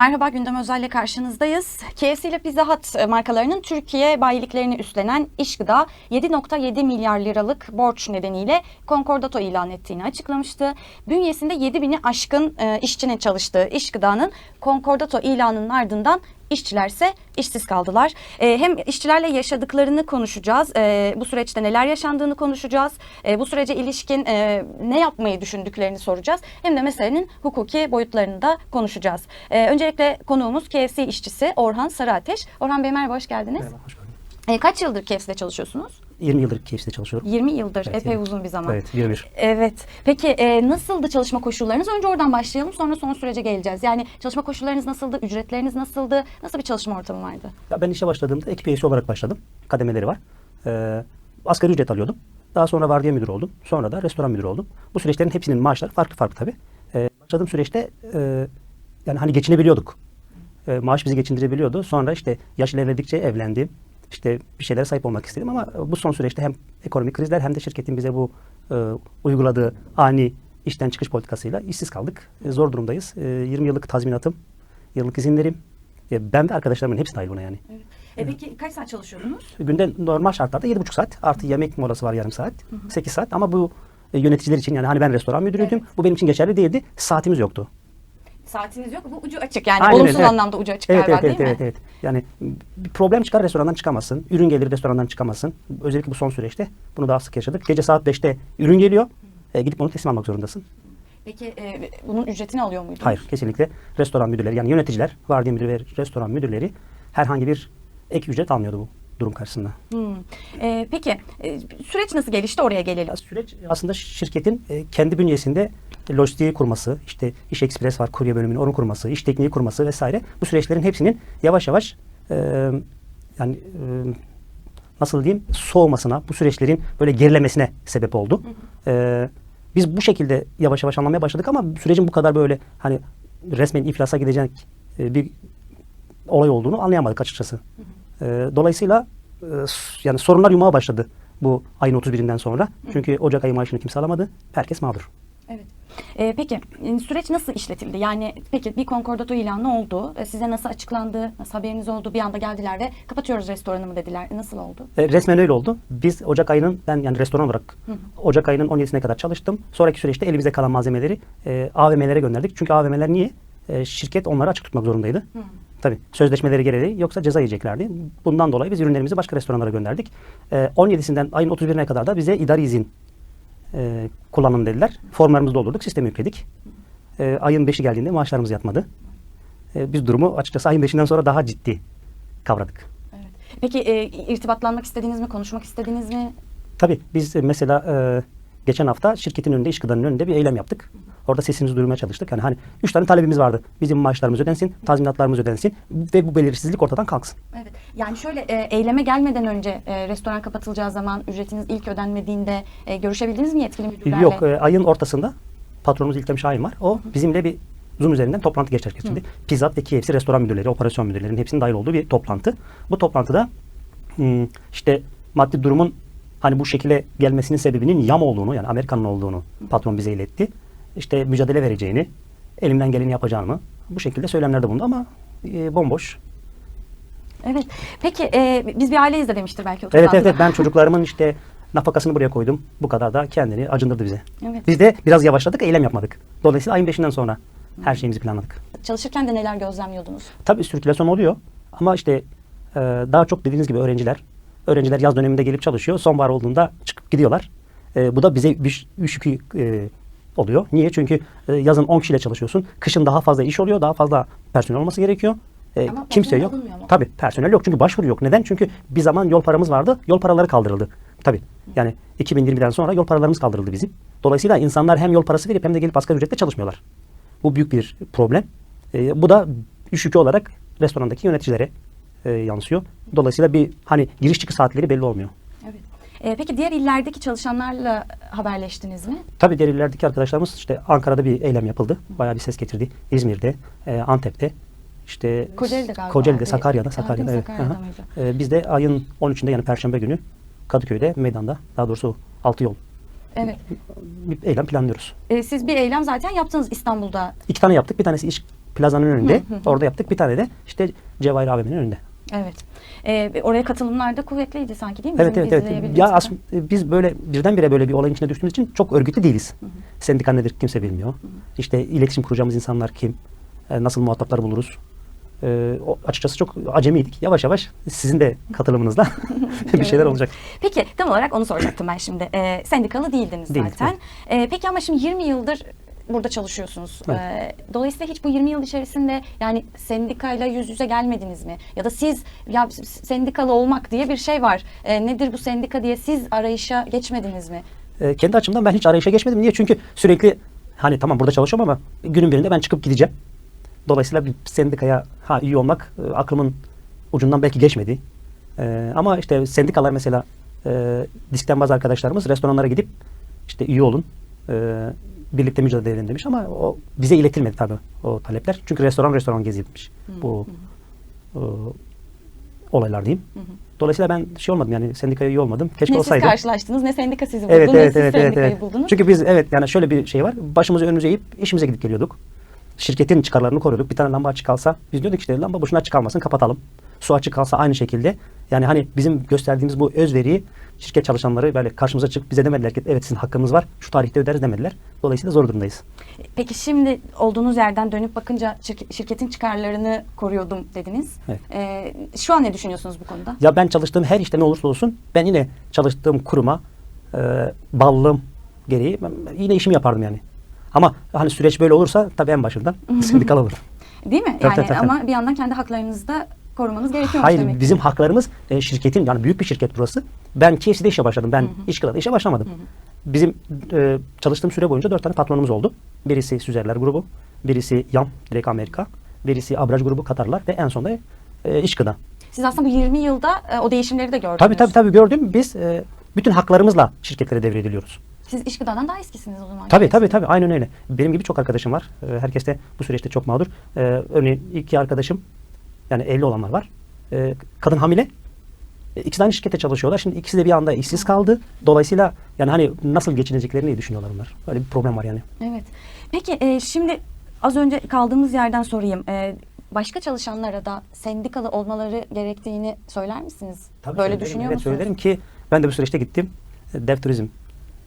Merhaba Gündem Özel'le karşınızdayız. KFC ile Pizza Hut e, markalarının Türkiye bayiliklerini üstlenen İşgıda 7.7 milyar liralık borç nedeniyle konkordato ilan ettiğini açıklamıştı. Bünyesinde 7000'i aşkın e, işçinin çalıştığı İşgıda'nın konkordato ilanının ardından işçiler ise işsiz kaldılar. E, hem işçilerle yaşadıklarını konuşacağız. E, bu süreçte neler yaşandığını konuşacağız. E, bu sürece ilişkin e, ne yapmayı düşündüklerini soracağız. Hem de meselenin hukuki boyutlarını da konuşacağız. E, öncelikle konuğumuz KFC işçisi Orhan Sarıateş. Orhan Bey merhaba hoş geldiniz. Merhaba, hoş bulduk. E, kaç yıldır KFC'de çalışıyorsunuz? 20 yıldır KFC'de çalışıyorum. 20 yıldır. Evet, epey yirmi. uzun bir zaman. Evet, birebir. Evet. Peki e, nasıldı çalışma koşullarınız? Önce oradan başlayalım sonra son sürece geleceğiz. Yani çalışma koşullarınız nasıldı? Ücretleriniz nasıldı? Nasıl bir çalışma ortamı vardı? Ya ben işe başladığımda ekip üyesi olarak başladım. Kademeleri var. Ee, asgari ücret alıyordum. Daha sonra vardiya müdürü oldum. Sonra da restoran müdürü oldum. Bu süreçlerin hepsinin maaşları farklı farklı tabii. Ee, başladığım süreçte e, yani hani geçinebiliyorduk. Ee, maaş bizi geçindirebiliyordu. Sonra işte yaş ilerledikçe evlendim. İşte bir şeylere sahip olmak istedim ama bu son süreçte hem ekonomik krizler hem de şirketin bize bu e, uyguladığı ani işten çıkış politikasıyla işsiz kaldık. E, zor durumdayız. E, 20 yıllık tazminatım, yıllık izinlerim. E, ben ve arkadaşlarımın hepsi dahil buna yani. E, peki kaç saat çalışıyordunuz? Günde normal şartlarda 7,5 saat artı yemek molası var yarım saat. 8 saat ama bu e, yöneticiler için yani hani ben restoran müdürüydüm. Bu benim için geçerli değildi. Saatimiz yoktu. Saatiniz yok. Bu ucu açık yani. Aynen Olumsuz evet. anlamda ucu açık Evet, galiba evet, değil evet, mi? evet, evet. Yani bir problem çıkar restorandan çıkamazsın. Ürün gelir restorandan çıkamazsın. Özellikle bu son süreçte bunu daha sık yaşadık. Gece saat 5'te ürün geliyor. E, gidip onu teslim almak zorundasın. Peki e, bunun ücretini alıyor muydunuz? Hayır kesinlikle restoran müdürleri yani yöneticiler, vardiya müdürü ve restoran müdürleri herhangi bir ek ücret almıyordu bu durum karşısında. Hmm. E, peki e, süreç nasıl gelişti oraya gelelim. Ya Süreç aslında şirketin e, kendi bünyesinde lojistiği kurması, işte iş ekspres var, kurye bölümünün onu kurması, iş tekniği kurması vesaire. Bu süreçlerin hepsinin yavaş yavaş e, yani e, nasıl diyeyim soğumasına, bu süreçlerin böyle gerilemesine sebep oldu. E, biz bu şekilde yavaş yavaş anlamaya başladık ama sürecin bu kadar böyle hani resmen iflasa gidecek e, bir olay olduğunu anlayamadık açıkçası. E, dolayısıyla e, yani sorunlar yumağa başladı bu ayın 31'inden sonra. Çünkü Ocak ayı maaşını kimse alamadı. Herkes mağdur. Evet. E, peki e, süreç nasıl işletildi? Yani peki bir konkordato ilanı oldu. E, size nasıl açıklandı? Nasıl haberiniz oldu? Bir anda geldiler ve kapatıyoruz restoranımı dediler. Nasıl oldu? E, resmen öyle oldu. Biz Ocak ayının ben yani restoran olarak Ocak ayının 17'sine kadar çalıştım. Sonraki süreçte elimizde kalan malzemeleri e, AVM'lere gönderdik. Çünkü AVM'ler niye? E, şirket onları açık tutmak zorundaydı. Tabii sözleşmeleri gereği yoksa ceza yiyeceklerdi. Bundan dolayı biz ürünlerimizi başka restoranlara gönderdik. E, 17'sinden ayın 31'ine kadar da bize idari izin e, kullanın dediler. Formlarımızı doldurduk, sisteme yükledik. E, ayın 5'i geldiğinde maaşlarımız yatmadı. E, biz durumu açıkçası ayın 5'inden sonra daha ciddi kavradık. Evet. Peki e, irtibatlanmak istediniz mi? Konuşmak istediniz mi? Tabii biz mesela e, geçen hafta şirketin önünde, iş gıdanın önünde bir eylem yaptık. Orada sesimizi duyurmaya çalıştık. Yani hani üç tane talebimiz vardı. Bizim maaşlarımız ödensin, tazminatlarımız ödensin ve bu belirsizlik ortadan kalksın. Evet. Yani şöyle e, eyleme gelmeden önce e, restoran kapatılacağı zaman ücretiniz ilk ödenmediğinde e, görüşebildiniz mi yetkili müdürlerle? Yok e, ayın ortasında patronumuz İlkem Şahin var. O bizimle bir Zoom üzerinden toplantı gerçekleştirdi. Pizza Hut ve KFC restoran müdürleri, operasyon müdürlerinin hepsinin dahil olduğu bir toplantı. Bu toplantıda işte maddi durumun hani bu şekilde gelmesinin sebebinin YAM olduğunu yani Amerikan'ın olduğunu patron bize iletti. İşte mücadele vereceğini, elimden geleni yapacağımı bu şekilde söylemlerde bulundu ama e, bomboş. Evet. Peki e, biz bir aileyiz de demiştir belki Evet evet, evet ben çocuklarımın işte nafakasını buraya koydum. Bu kadar da kendini acındırdı bize. Evet. Biz de biraz yavaşladık, eylem yapmadık. Dolayısıyla ayın 5'inden sonra her şeyimizi planladık. Çalışırken de neler gözlemliyordunuz? Tabii sirkülasyon oluyor ama işte e, daha çok dediğiniz gibi öğrenciler, öğrenciler yaz döneminde gelip çalışıyor. Sonbahar olduğunda çıkıp gidiyorlar. E, bu da bize bir, bir yükü e, oluyor. Niye? Çünkü e, yazın 10 kişiyle çalışıyorsun. Kışın daha fazla iş oluyor, daha fazla personel olması gerekiyor. E, Ama kimse yok. Tabii personel yok çünkü başvuru yok. Neden? Çünkü bir zaman yol paramız vardı. Yol paraları kaldırıldı. Tabii. Yani 2020'den sonra yol paralarımız kaldırıldı bizim. Dolayısıyla insanlar hem yol parası verip hem de gelip asgari ücretle çalışmıyorlar. Bu büyük bir problem. E, bu da iş yükü olarak restorandaki yöneticilere e, yansıyor. Dolayısıyla bir hani giriş çıkış saatleri belli olmuyor. E, peki diğer illerdeki çalışanlarla haberleştiniz mi? Tabii derilerdeki arkadaşlarımız işte Ankara'da bir eylem yapıldı. Bayağı bir ses getirdi. İzmir'de, e, Antep'te, işte Kocaeli'de galiba Kocaeli'de. Sakarya'da, Sakarya'da. Evet. Sakarya'da Aha. mıydı? E, biz de ayın 13'ünde yani Perşembe günü Kadıköy'de meydanda daha doğrusu altı yol Evet. bir eylem planlıyoruz. E, siz bir eylem zaten yaptınız İstanbul'da. İki tane yaptık. Bir tanesi iş plazanın önünde. Orada yaptık. Bir tane de işte Cevahir AVM'nin önünde. Evet. Ee, oraya katılımlar da kuvvetliydi sanki değil mi? Evet Bizim evet evet. Ya aslında biz böyle birdenbire böyle bir olayın içine düştüğümüz için çok örgütlü değiliz. Sendika nedir kimse bilmiyor. İşte iletişim kuracağımız insanlar kim? E, nasıl muhataplar buluruz? E, açıkçası çok acemiydik. Yavaş yavaş sizin de katılımınızla bir şeyler olacak. Peki tam olarak onu soracaktım ben şimdi. Ee, sendikalı değildiniz Değildik, zaten. Ee, peki ama şimdi 20 yıldır burada çalışıyorsunuz. Ee, dolayısıyla hiç bu 20 yıl içerisinde yani sendikayla yüz yüze gelmediniz mi? Ya da siz ya sendikalı olmak diye bir şey var. Ee, nedir bu sendika diye siz arayışa geçmediniz mi? E, kendi açımdan ben hiç arayışa geçmedim. Niye? Çünkü sürekli hani tamam burada çalışıyorum ama günün birinde ben çıkıp gideceğim. Dolayısıyla bir sendikaya ha üye olmak e, aklımın ucundan belki geçmedi. E, ama işte sendikalar mesela e, diskten bazı arkadaşlarımız restoranlara gidip işte üye olun. e, birlikte mücadele edelim demiş ama o bize iletilmedi tabii o talepler. Çünkü restoran restoran gezilmiş bu e, olaylar diyeyim. Dolayısıyla ben şey olmadım yani sendikaya üye olmadım. Keşke ne siz olsaydım. karşılaştınız ne sendika sizi buldu Evet ne evet siz evet evet, sendikayı evet. buldunuz. Çünkü biz evet yani şöyle bir şey var. Başımızı önümüze eğip işimize gidip geliyorduk. Şirketin çıkarlarını koruyorduk. Bir tane lamba açık kalsa biz diyorduk işte lamba boşuna açık kalmasın kapatalım. Su açık kalsa aynı şekilde. Yani hani bizim gösterdiğimiz bu özveriyi şirket çalışanları böyle karşımıza çıkıp bize demediler ki evet sizin hakkınız var. Şu tarihte öderiz demediler. Dolayısıyla zor durumdayız. Peki şimdi olduğunuz yerden dönüp bakınca şirk- şirketin çıkarlarını koruyordum dediniz. Evet. Ee, şu an ne düşünüyorsunuz bu konuda? Ya ben çalıştığım her işte ne olursa olsun ben yine çalıştığım kuruma e, bağlılığım gereği ben yine işimi yapardım yani. Ama hani süreç böyle olursa tabii en başından sendikal olurum. Değil mi? Tabii, yani tabii, tabii. ama bir yandan kendi haklarınızı da korumanız gerekiyormuş Hayır demek. ki. bizim haklarımız e, şirketin yani büyük bir şirket burası. Ben KFC'de işe başladım. Ben iş kralı işe başlamadım. Bizim e, çalıştığım süre boyunca dört tane patronumuz oldu. Birisi Süzerler grubu, birisi YAM direkt Amerika, birisi Abraj grubu Katarlar ve en sonunda e, iş gıda. Siz aslında bu 20 yılda e, o değişimleri de gördünüz. Tabii tabii tabii gördüm. Biz e, bütün haklarımızla şirketlere devrediliyoruz. Siz iş gıdadan daha eskisiniz o zaman. Tabii tabii tabii aynen öyle. Benim gibi çok arkadaşım var. E, herkes de bu süreçte çok mağdur. E, örneğin iki arkadaşım yani evli olanlar var. E, kadın hamile. E, ikisi de aynı şirkette çalışıyorlar. Şimdi ikisi de bir anda işsiz kaldı. Dolayısıyla yani hani nasıl geçineceklerini düşünüyorlar bunlar. Böyle bir problem var yani. Evet. Peki e, şimdi az önce kaldığımız yerden sorayım. E, başka çalışanlara da sendikalı olmaları gerektiğini söyler misiniz? Böyle söylerim, düşünüyor evet, musunuz? söylerim ki ben de bu süreçte gittim. E, Dev Turizm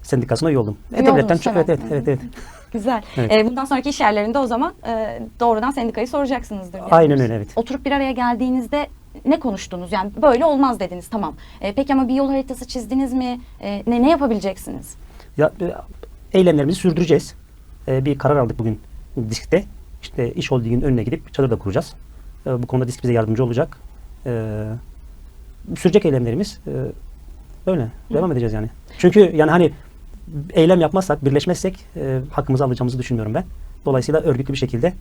Sendikası'na üye oldum. E, devletten evet evet evet. evet. Güzel. Evet. E, bundan sonraki iş yerlerinde o zaman e, doğrudan sendikayı soracaksınızdır. diye Aynen öyle, evet. Oturup bir araya geldiğinizde ne konuştunuz? Yani böyle olmaz dediniz tamam. E, peki ama bir yol haritası çizdiniz mi? E, ne ne yapabileceksiniz? Ya e, eylemlerimizi sürdüreceğiz. E, bir karar aldık bugün diskte. İşte iş holdingin önüne gidip çadır da kuracağız. E, bu konuda disk bize yardımcı olacak. E, sürecek eylemlerimiz e, böyle devam edeceğiz yani. Çünkü yani hani eylem yapmazsak, birleşmezsek e, hakkımızı alacağımızı düşünmüyorum ben. Dolayısıyla örgütlü bir şekilde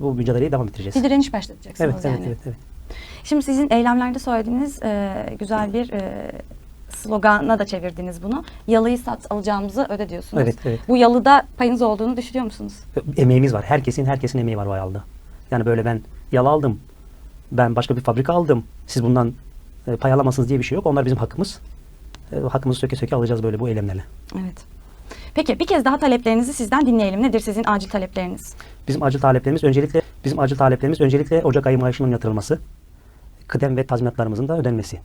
bu mücadeleyi devam ettireceğiz. Bir direniş başlatacaksınız Evet, yani. evet, evet, evet. Şimdi sizin eylemlerde söylediğiniz e, güzel bir e, slogana da çevirdiniz bunu. Yalıyı sat alacağımızı öde diyorsunuz. Evet, evet. Bu yalıda payınız olduğunu düşünüyor musunuz? emeğimiz var. Herkesin herkesin emeği var bu ayalda. Yani böyle ben yalı aldım. Ben başka bir fabrika aldım. Siz bundan e, pay alamazsınız diye bir şey yok. Onlar bizim hakkımız. E, hakkımızı söke söke alacağız böyle bu eylemlerle. Evet. Peki bir kez daha taleplerinizi sizden dinleyelim. Nedir sizin acil talepleriniz? Bizim acil taleplerimiz öncelikle bizim acil taleplerimiz öncelikle Ocak ayı maaşının yatırılması. Kıdem ve tazminatlarımızın da ödenmesi.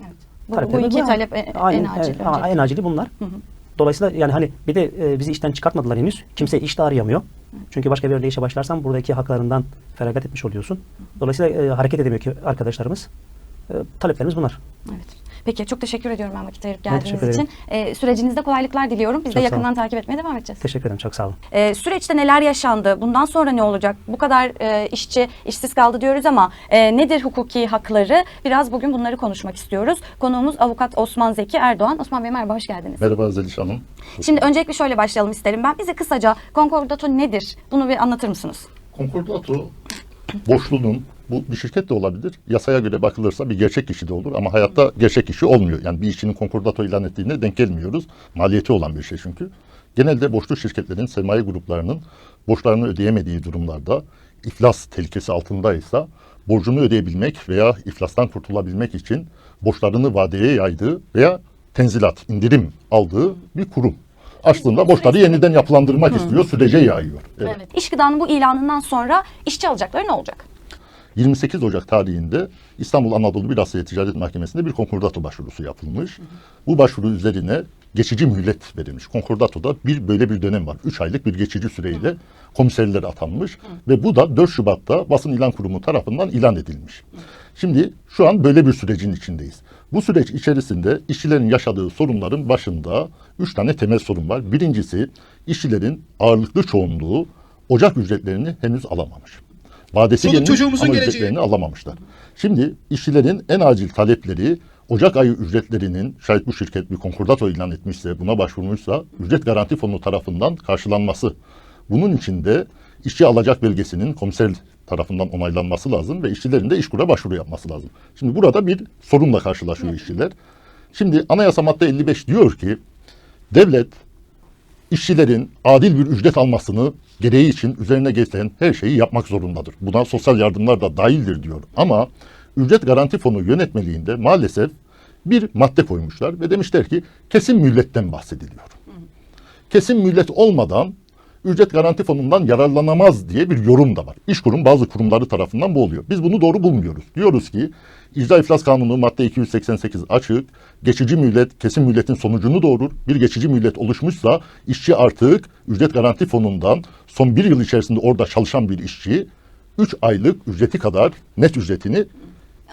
Evet. Bu, bu iki bu. talep en, Aynen, en acil. evet, öncelikle. en acili bunlar. Hı hı. Dolayısıyla yani hani bir de e, bizi işten çıkartmadılar henüz. Kimse iş de arayamıyor. Çünkü başka bir yerde işe başlarsan buradaki haklarından feragat etmiş oluyorsun. Dolayısıyla e, hareket edemiyor ki arkadaşlarımız. E, taleplerimiz bunlar. Evet. Peki çok teşekkür ediyorum ben vakit ayırıp geldiğiniz teşekkür için. Ee, sürecinizde kolaylıklar diliyorum. Biz de Çok olun. yakından takip etmeye devam edeceğiz. Teşekkür ederim. Çok sağ olun. Ee, süreçte neler yaşandı? Bundan sonra ne olacak? Bu kadar e, işçi işsiz kaldı diyoruz ama e, nedir hukuki hakları? Biraz bugün bunları konuşmak istiyoruz. Konuğumuz avukat Osman Zeki Erdoğan. Osman Bey merhaba, hoş geldiniz. Merhaba Zeliş Hanım. Şimdi öncelikle şöyle başlayalım isterim ben. Bize kısaca konkordato nedir? Bunu bir anlatır mısınız? Konkordato boşluğunun bu bir şirket de olabilir. Yasaya göre bakılırsa bir gerçek kişi de olur ama hayatta gerçek kişi olmuyor. Yani bir işçinin konkordato ilan ettiğine denk gelmiyoruz. Maliyeti olan bir şey çünkü. Genelde borçlu şirketlerin, sermaye gruplarının borçlarını ödeyemediği durumlarda iflas tehlikesi altındaysa borcunu ödeyebilmek veya iflastan kurtulabilmek için borçlarını vadeye yaydığı veya tenzilat, indirim aldığı bir kurum. Açtığında borçları yeniden yapılandırmak istiyor, sürece yayıyor. Evet. Evet. İş gıdanın bu ilanından sonra işçi alacakları ne olacak? 28 Ocak tarihinde İstanbul Anadolu Bir Asya Ticaret Mahkemesi'nde bir konkordato başvurusu yapılmış. Bu başvuru üzerine geçici mühlet verilmiş. Konkordatoda bir böyle bir dönem var. 3 aylık bir geçici süreyle komiserler atanmış ve bu da 4 Şubat'ta basın ilan kurumu tarafından ilan edilmiş. Şimdi şu an böyle bir sürecin içindeyiz. Bu süreç içerisinde işçilerin yaşadığı sorunların başında 3 tane temel sorun var. Birincisi işçilerin ağırlıklı çoğunluğu ocak ücretlerini henüz alamamış. Vadesi Çoluk gelmiş çocuğumuzun ama geleceği. ücretlerini alamamışlar. Şimdi işçilerin en acil talepleri Ocak ayı ücretlerinin şayet bu şirket bir konkordato ilan etmişse buna başvurmuşsa ücret garanti fonu tarafından karşılanması. Bunun için de işçi alacak belgesinin komiser tarafından onaylanması lazım ve işçilerin de işkura başvuru yapması lazım. Şimdi burada bir sorunla karşılaşıyor işçiler. Şimdi anayasa madde 55 diyor ki devlet işçilerin adil bir ücret almasını gereği için üzerine geçen her şeyi yapmak zorundadır. Buna sosyal yardımlar da dahildir diyor. Ama ücret garanti fonu yönetmeliğinde maalesef bir madde koymuşlar ve demişler ki kesin mülletten bahsediliyor. Kesin millet olmadan ücret garanti fonundan yararlanamaz diye bir yorum da var. İşkurum bazı kurumları tarafından bu oluyor. Biz bunu doğru bulmuyoruz. Diyoruz ki İcra İflas Kanunu madde 288 açık. Geçici mühlet kesin mühletin sonucunu doğurur. Bir geçici mühlet oluşmuşsa işçi artık ücret garanti fonundan son bir yıl içerisinde orada çalışan bir işçi 3 aylık ücreti kadar net ücretini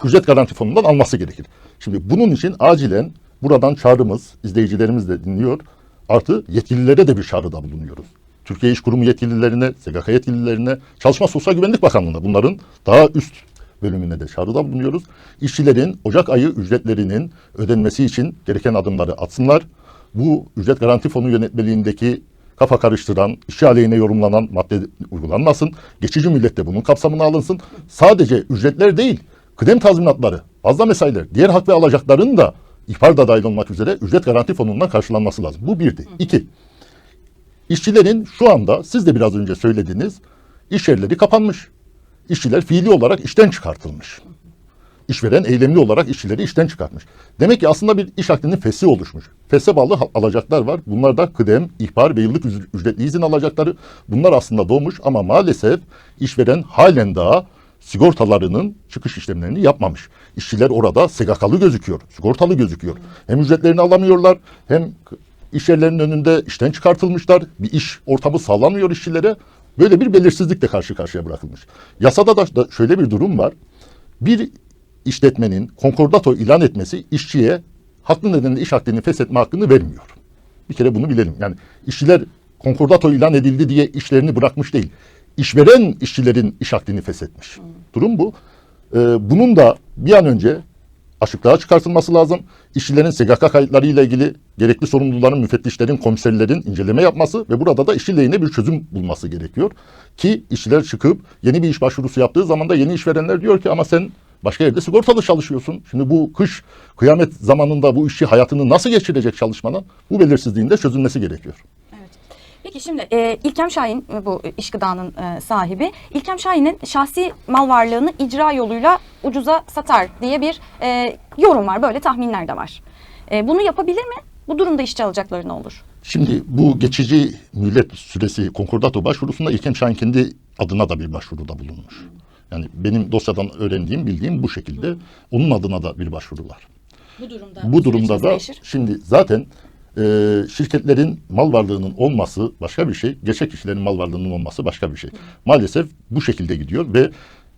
ücret garanti fonundan alması gerekir. Şimdi bunun için acilen buradan çağrımız, izleyicilerimiz de dinliyor. Artı yetkililere de bir çağrıda bulunuyoruz. Türkiye İş Kurumu yetkililerine, SGK yetkililerine, Çalışma Sosyal Güvenlik Bakanlığı'na bunların daha üst bölümüne de çağrıda bulunuyoruz. İşçilerin Ocak ayı ücretlerinin ödenmesi için gereken adımları atsınlar. Bu ücret garanti fonu yönetmeliğindeki kafa karıştıran, işçi aleyhine yorumlanan madde uygulanmasın. Geçici millet de bunun kapsamına alınsın. Sadece ücretler değil, kıdem tazminatları, fazla mesailer, diğer hak ve alacakların da ihbar da dahil olmak üzere ücret garanti fonundan karşılanması lazım. Bu birdi. İki, işçilerin şu anda siz de biraz önce söylediniz, iş yerleri kapanmış. İşçiler fiili olarak işten çıkartılmış. İşveren eylemli olarak işçileri işten çıkartmış. Demek ki aslında bir iş akdinin fesi oluşmuş. Fese bağlı alacaklar var. Bunlar da kıdem, ihbar ve yıllık ücretli izin alacakları. Bunlar aslında doğmuş ama maalesef işveren halen daha sigortalarının çıkış işlemlerini yapmamış. İşçiler orada SGK'lı gözüküyor, sigortalı gözüküyor. Hem ücretlerini alamıyorlar hem iş yerlerinin önünde işten çıkartılmışlar. Bir iş ortamı sağlanmıyor işçilere. Böyle bir belirsizlikle karşı karşıya bırakılmış. Yasada da, şöyle bir durum var. Bir işletmenin konkordato ilan etmesi işçiye haklı nedenle iş akdini feshetme hakkını vermiyor. Bir kere bunu bilelim. Yani işçiler konkordato ilan edildi diye işlerini bırakmış değil. İşveren işçilerin iş akdini feshetmiş. Durum bu. Ee, bunun da bir an önce açıklığa çıkartılması lazım. İşçilerin SGK kayıtlarıyla ilgili gerekli sorumluların, müfettişlerin, komiserlerin inceleme yapması ve burada da işçi lehine bir çözüm bulması gerekiyor. Ki işçiler çıkıp yeni bir iş başvurusu yaptığı zaman da yeni işverenler diyor ki ama sen başka yerde sigortalı çalışıyorsun. Şimdi bu kış kıyamet zamanında bu işçi hayatını nasıl geçirecek çalışmadan? Bu belirsizliğin de çözülmesi gerekiyor. Peki şimdi e, İlkem Şahin e, bu iş gıdanın e, sahibi. İlkem Şahin'in şahsi mal varlığını icra yoluyla ucuza satar diye bir e, yorum var. Böyle tahminler de var. E, bunu yapabilir mi? Bu durumda işçi alacakları ne olur? Şimdi bu geçici millet süresi konkordato başvurusunda İlkem Şahin kendi adına da bir başvuruda bulunmuş. Yani benim dosyadan öğrendiğim, bildiğim bu şekilde. Onun adına da bir başvuru var. Bu durumda Bu durumda da şimdi zaten e, şirketlerin mal varlığının olması başka bir şey, gerçek kişilerin mal varlığının olması başka bir şey. Maalesef bu şekilde gidiyor ve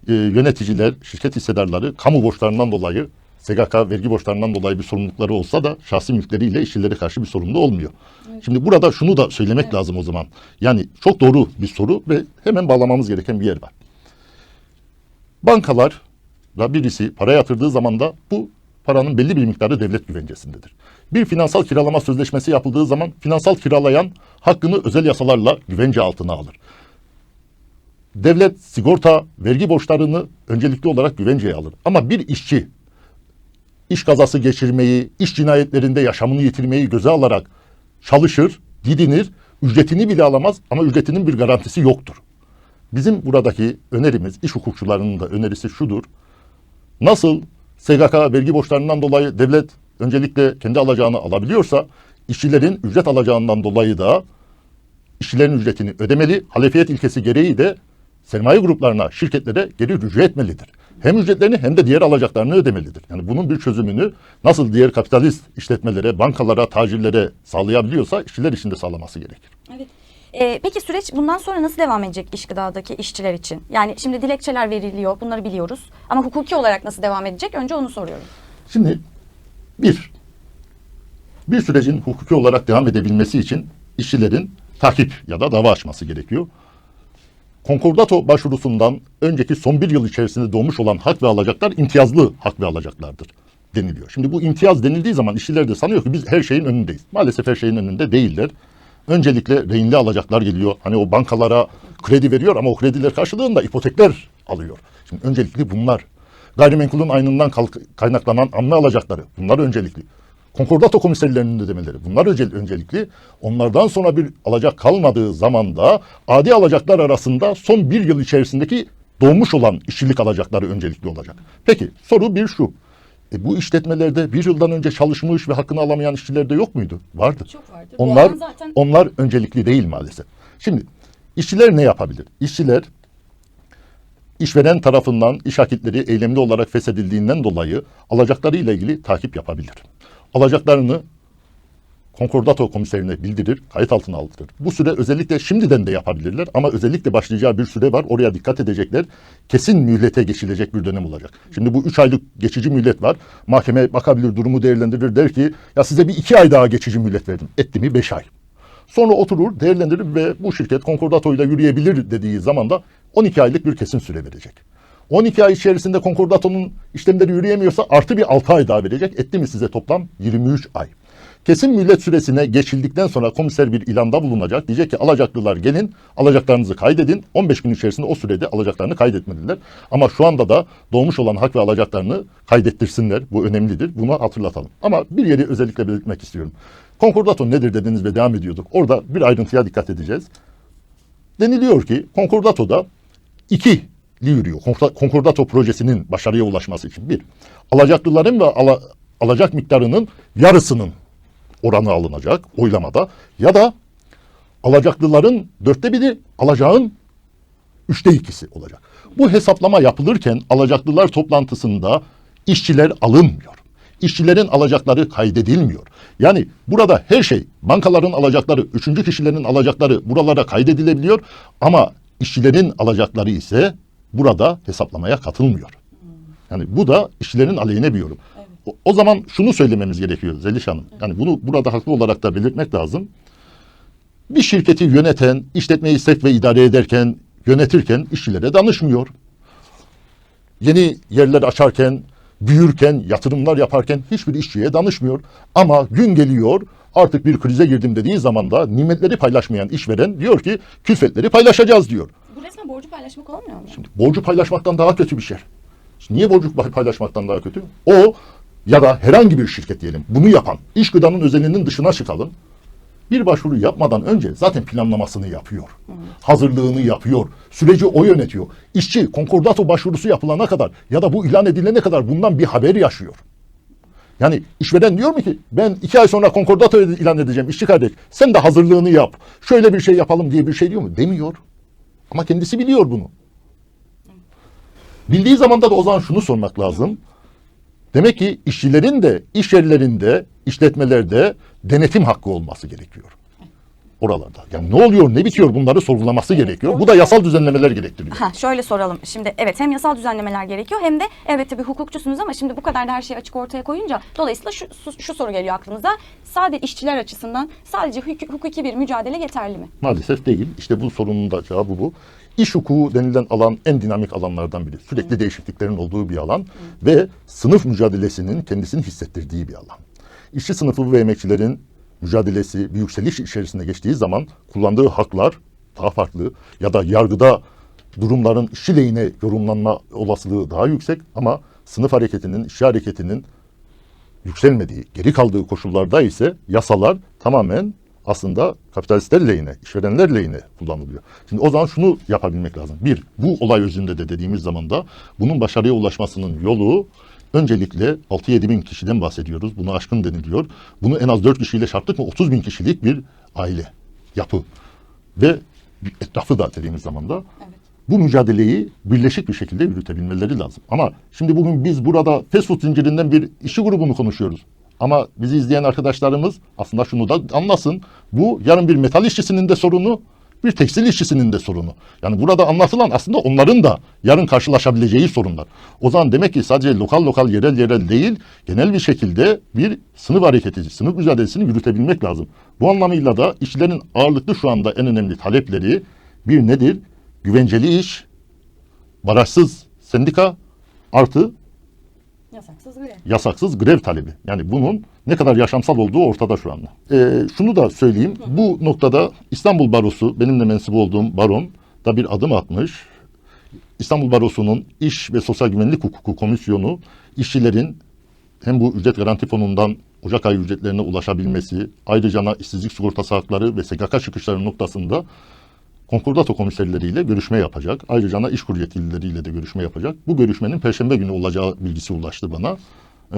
e, yöneticiler, şirket hissedarları kamu borçlarından dolayı SGK vergi borçlarından dolayı bir sorumlulukları olsa da şahsi mülkleriyle işçilere karşı bir sorumlu olmuyor. Şimdi burada şunu da söylemek lazım o zaman. Yani çok doğru bir soru ve hemen bağlamamız gereken bir yer var. Bankalar da birisi para yatırdığı zaman da bu paranın belli bir miktarı devlet güvencesindedir. Bir finansal kiralama sözleşmesi yapıldığı zaman finansal kiralayan hakkını özel yasalarla güvence altına alır. Devlet sigorta, vergi borçlarını öncelikli olarak güvenceye alır. Ama bir işçi iş kazası geçirmeyi, iş cinayetlerinde yaşamını yitirmeyi göze alarak çalışır, didinir, ücretini bile alamaz ama ücretinin bir garantisi yoktur. Bizim buradaki önerimiz, iş hukukçularının da önerisi şudur. Nasıl SGK vergi borçlarından dolayı devlet öncelikle kendi alacağını alabiliyorsa, işçilerin ücret alacağından dolayı da işçilerin ücretini ödemeli. Halefiyet ilkesi gereği de sermaye gruplarına, şirketlere geri rücu etmelidir. Hem ücretlerini hem de diğer alacaklarını ödemelidir. Yani bunun bir çözümünü nasıl diğer kapitalist işletmelere, bankalara, tacirlere sağlayabiliyorsa işçiler için de sağlaması gerekir. Evet. Ee, peki süreç bundan sonra nasıl devam edecek iş gıdadaki işçiler için? Yani şimdi dilekçeler veriliyor, bunları biliyoruz. Ama hukuki olarak nasıl devam edecek? Önce onu soruyorum. Şimdi bir, bir sürecin hukuki olarak devam edebilmesi için işçilerin takip ya da dava açması gerekiyor. Konkordato başvurusundan önceki son bir yıl içerisinde doğmuş olan hak ve alacaklar imtiyazlı hak ve alacaklardır deniliyor. Şimdi bu imtiyaz denildiği zaman işçiler de sanıyor ki biz her şeyin önündeyiz. Maalesef her şeyin önünde değiller. Öncelikle rehinli alacaklar geliyor. Hani o bankalara kredi veriyor ama o krediler karşılığında ipotekler alıyor. Şimdi öncelikli bunlar. Gayrimenkulün aynından kaynaklanan amme alacakları bunlar öncelikli. Konkordato komiserlerinin ödemeleri bunlar önce- öncelikli. Onlardan sonra bir alacak kalmadığı zaman da adi alacaklar arasında son bir yıl içerisindeki doğmuş olan işçilik alacakları öncelikli olacak. Peki soru bir şu. E, bu işletmelerde bir yıldan önce çalışmış ve hakkını alamayan işçiler de yok muydu? Vardı. Çok vardır. Bu Onlar zaten- onlar öncelikli değil maalesef. Şimdi işçiler ne yapabilir? İşçiler işveren tarafından iş akitleri eylemli olarak feshedildiğinden dolayı alacaklarıyla ilgili takip yapabilir. Alacaklarını konkordato komiserine bildirir, kayıt altına aldırır. Bu süre özellikle şimdiden de yapabilirler ama özellikle başlayacağı bir süre var. Oraya dikkat edecekler. Kesin mühlete geçilecek bir dönem olacak. Şimdi bu üç aylık geçici mühlet var. Mahkeme bakabilir, durumu değerlendirir. Der ki ya size bir iki ay daha geçici mühlet verdim. Etti mi beş ay. Sonra oturur, değerlendirir ve bu şirket konkordatoyla yürüyebilir dediği zaman da 12 aylık bir kesin süre verecek. 12 ay içerisinde konkordatonun işlemleri yürüyemiyorsa artı bir 6 ay daha verecek. Etti mi size toplam 23 ay. Kesin mühlet süresine geçildikten sonra komiser bir ilanda bulunacak. Diyecek ki alacaklılar gelin alacaklarınızı kaydedin. 15 gün içerisinde o sürede alacaklarını kaydetmeliler. Ama şu anda da doğmuş olan hak ve alacaklarını kaydettirsinler. Bu önemlidir. Bunu hatırlatalım. Ama bir yeri özellikle belirtmek istiyorum. Konkordato nedir dediniz ve devam ediyorduk. Orada bir ayrıntıya dikkat edeceğiz. Deniliyor ki konkordatoda iki yürüyor. Konkorda- Konkordato projesinin başarıya ulaşması için bir, alacaklıların ve ala- alacak miktarının yarısının oranı alınacak oylamada ya da alacaklıların dörtte biri alacağın üçte ikisi olacak. Bu hesaplama yapılırken alacaklılar toplantısında işçiler alınmıyor. İşçilerin alacakları kaydedilmiyor. Yani burada her şey bankaların alacakları, üçüncü kişilerin alacakları buralara kaydedilebiliyor ama işçilerin alacakları ise burada hesaplamaya katılmıyor. Yani bu da işçilerin aleyhine bir yorum. O, o zaman şunu söylememiz gerekiyor Zeliş Hanım. Yani bunu burada haklı olarak da belirtmek lazım. Bir şirketi yöneten, işletmeyi sevk ve idare ederken, yönetirken işçilere danışmıyor. Yeni yerler açarken, büyürken, yatırımlar yaparken hiçbir işçiye danışmıyor. Ama gün geliyor artık bir krize girdim dediği zaman da nimetleri paylaşmayan işveren diyor ki külfetleri paylaşacağız diyor. Bu resmen borcu paylaşmak olmuyor mu? Borcu paylaşmaktan daha kötü bir şey. Niye borcu paylaşmaktan daha kötü? O ya da herhangi bir şirket diyelim bunu yapan iş gıdanın özelinin dışına çıkalım. Bir başvuru yapmadan önce zaten planlamasını yapıyor. Hazırlığını yapıyor. Süreci o yönetiyor. İşçi konkordato başvurusu yapılana kadar ya da bu ilan edilene kadar bundan bir haber yaşıyor. Yani işveren diyor mu ki ben iki ay sonra konkordato ilan edeceğim işçi kardeş sen de hazırlığını yap. Şöyle bir şey yapalım diye bir şey diyor mu? Demiyor. Ama kendisi biliyor bunu. Bildiği zaman da o zaman şunu sormak lazım. Demek ki işçilerin de iş yerlerinde, işletmelerde denetim hakkı olması gerekiyor. Oralarda. Yani ne oluyor, ne bitiyor bunları sorgulaması gerekiyor. Bu da yasal düzenlemeler gerektiriyor. Ha, şöyle soralım. Şimdi evet hem yasal düzenlemeler gerekiyor hem de evet tabii hukukçusunuz ama şimdi bu kadar da her şeyi açık ortaya koyunca dolayısıyla şu, şu, şu soru geliyor aklınıza. Sadece işçiler açısından sadece huk- hukuki bir mücadele yeterli mi? Maalesef değil. İşte bu sorunun da cevabı bu. İş hukuku denilen alan en dinamik alanlardan biri. Sürekli değişikliklerin olduğu bir alan ve sınıf mücadelesinin kendisini hissettirdiği bir alan. İşçi sınıfı ve emekçilerin mücadelesi bir yükseliş içerisinde geçtiği zaman kullandığı haklar daha farklı ya da yargıda durumların işçi lehine yorumlanma olasılığı daha yüksek ama sınıf hareketinin, işçi hareketinin yükselmediği, geri kaldığı koşullarda ise yasalar tamamen aslında kapitalistler lehine, işverenler lehine kullanılıyor. Şimdi o zaman şunu yapabilmek lazım. Bir, bu olay özünde de dediğimiz zaman da bunun başarıya ulaşmasının yolu öncelikle 6-7 bin kişiden bahsediyoruz. Bunu aşkın deniliyor. Bunu en az 4 kişiyle çarptık mı 30 bin kişilik bir aile, yapı ve etrafı da dediğimiz zaman da bu mücadeleyi birleşik bir şekilde yürütebilmeleri lazım. Ama şimdi bugün biz burada fast food zincirinden bir işçi grubunu konuşuyoruz. Ama bizi izleyen arkadaşlarımız aslında şunu da anlasın. Bu yarın bir metal işçisinin de sorunu, bir tekstil işçisinin de sorunu. Yani burada anlatılan aslında onların da yarın karşılaşabileceği sorunlar. O zaman demek ki sadece lokal lokal yerel yerel değil, genel bir şekilde bir sınıf hareketi, sınıf mücadelesini yürütebilmek lazım. Bu anlamıyla da işçilerin ağırlıklı şu anda en önemli talepleri bir nedir? Güvenceli iş, barajsız sendika artı Yasaksız grev. yasaksız grev talebi. Yani bunun ne kadar yaşamsal olduğu ortada şu anda. Ee, şunu da söyleyeyim. Bu noktada İstanbul Barosu, benim de mensup olduğum baron da bir adım atmış. İstanbul Barosu'nun İş ve Sosyal Güvenlik Hukuku Komisyonu işçilerin hem bu ücret garanti fonundan Ocak ayı ücretlerine ulaşabilmesi, ayrıca işsizlik sigortası hakları ve SGK çıkışları noktasında konkordato komiserleriyle görüşme yapacak. Ayrıca işkur yetkilileriyle de görüşme yapacak. Bu görüşmenin perşembe günü olacağı bilgisi ulaştı bana. Ee,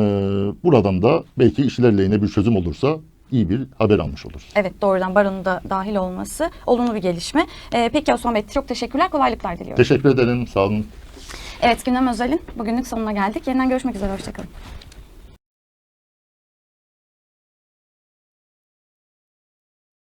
buradan da belki işler lehine bir çözüm olursa iyi bir haber almış oluruz. Evet doğrudan baronun da dahil olması olumlu bir gelişme. Ee, peki Osman Bey çok teşekkürler. Kolaylıklar diliyorum. Teşekkür ederim. Sağ olun. Evet gündem özelin bugünlük sonuna geldik. Yeniden görüşmek üzere. Hoşçakalın.